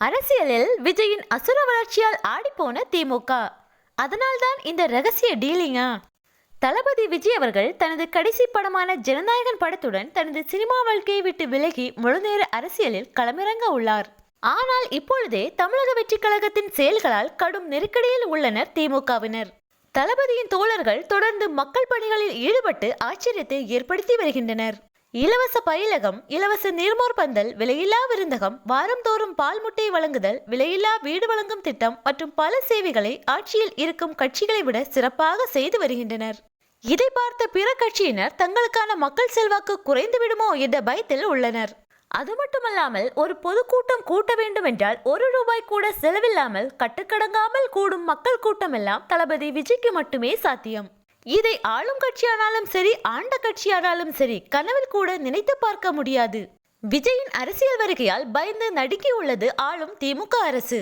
அரசியலில் விஜயின் அசுர வளர்ச்சியால் ஆடிப்போன திமுக. அதனால்தான் இந்த ரகசிய டீலிங்கா? தளபதி விஜய் அவர்கள் தனது கடைசி படமான ஜனநாயகன் படத்துடன் தனது சினிமா வாழ்க்கையை விட்டு விலகி முழுநேர அரசியலில் களமிறங்க உள்ளார். ஆனால் இப்பொழுதே தமிழக வெற்றிக் கழகத்தின் செயல்களால் கடும் நெருக்கடியில் உள்ளனர் திமுகவினர். தளபதியின் தோழர்கள் தொடர்ந்து மக்கள் பணிகளில் ஈடுபட்டு ஆச்சரியத்தை ஏற்படுத்தி வருகின்றனர். இலவச பயிலகம் இலவச நீர்மோர் பந்தல் விலையில்லா விருந்தகம் வாரந்தோறும் பால் முட்டை வழங்குதல் விலையில்லா வீடு வழங்கும் திட்டம் மற்றும் பல சேவைகளை ஆட்சியில் இருக்கும் கட்சிகளை விட சிறப்பாக செய்து வருகின்றனர். இதை பார்த்த பிற கட்சியினர் தங்களுக்கான மக்கள் செல்வாக்கு குறைந்து விடுமோ என்ற பயத்தில் உள்ளனர். அது மட்டுமல்லாமல் ஒரு பொதுக்கூட்டம் கூட்ட வேண்டும் என்றால் ஒரு ரூபாய் கூட செலவில்லாமல் கட்டுக்கடங்காமல் கூடும் மக்கள் கூட்டமெல்லாம் தளபதி விஜய்க்கு மட்டுமே சாத்தியம். இதை ஆளும் கட்சியானாலும் சரி ஆண்ட கட்சியானாலும் சரி கனவில் கூட நினைத்து பார்க்க முடியாது. விஜயின் அரசியல் வருகையால் பயந்து நடுக்கியுள்ளது ஆளும் திமுக அரசு.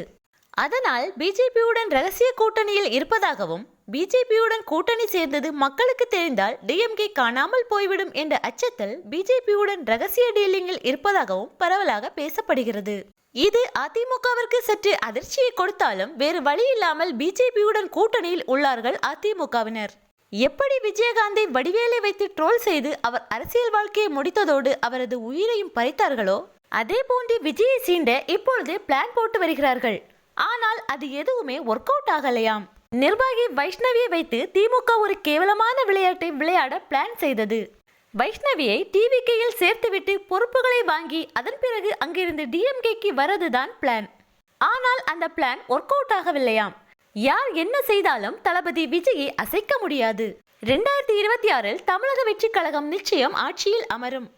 அதனால் பிஜேபியுடன் ரகசிய கூட்டணியில் இருப்பதாகவும் பிஜேபியுடன் கூட்டணி சேர்ந்தது மக்களுக்கு தெரிந்தால் டிஎம்கே காணாமல் போய்விடும் என்ற அச்சத்தில் பிஜேபியுடன் ரகசிய டீலிங்கில் இருப்பதாகவும் பரவலாக பேசப்படுகிறது. இது அதிமுகவிற்கு சற்று அதிர்ச்சியை கொடுத்தாலும் வேறு வழி இல்லாமல் பிஜேபியுடன் கூட்டணியில் உள்ளார்கள் அதிமுகவினர். எப்படி விஜயகாந்தை வடிவேலை வைத்து ட்ரோல் செய்து அவர் அரசியல் வாழ்க்கையை முடித்ததோடு அவரது உயிரையும் பறித்தார்களோ? அதே போன்று விஜயை சீண்ட இப்பொழுது பிளான் போட்டு வருகிறார்கள். ஆனால் அது எதுவுமே ஒர்க் அவுட் ஆகலையாம். நிர்வாகி வைஷ்ணவியை வைத்து திமுக ஒரு கேவலமான விளையாட்டை விளையாட பிளான் செய்தது. வைஷ்ணவியை டிவிகேயில் சேர்த்துவிட்டு பொறுப்புகளை வாங்கி அதன் பிறகு அங்கிருந்து டிஎம்கேக்கு வரதுதான் பிளான் ஆனால் அந்த பிளான் ஒர்க் அவுட் ஆகவில்லையாம். யார் என்ன செய்தாலும் தளபதி விஜயை அசைக்க முடியாது. ரெண்டாயிரத்தி இருபத்தி ஆறில் தமிழக வெற்றிக் கழகம் நிச்சயம் ஆட்சியில் அமரும்.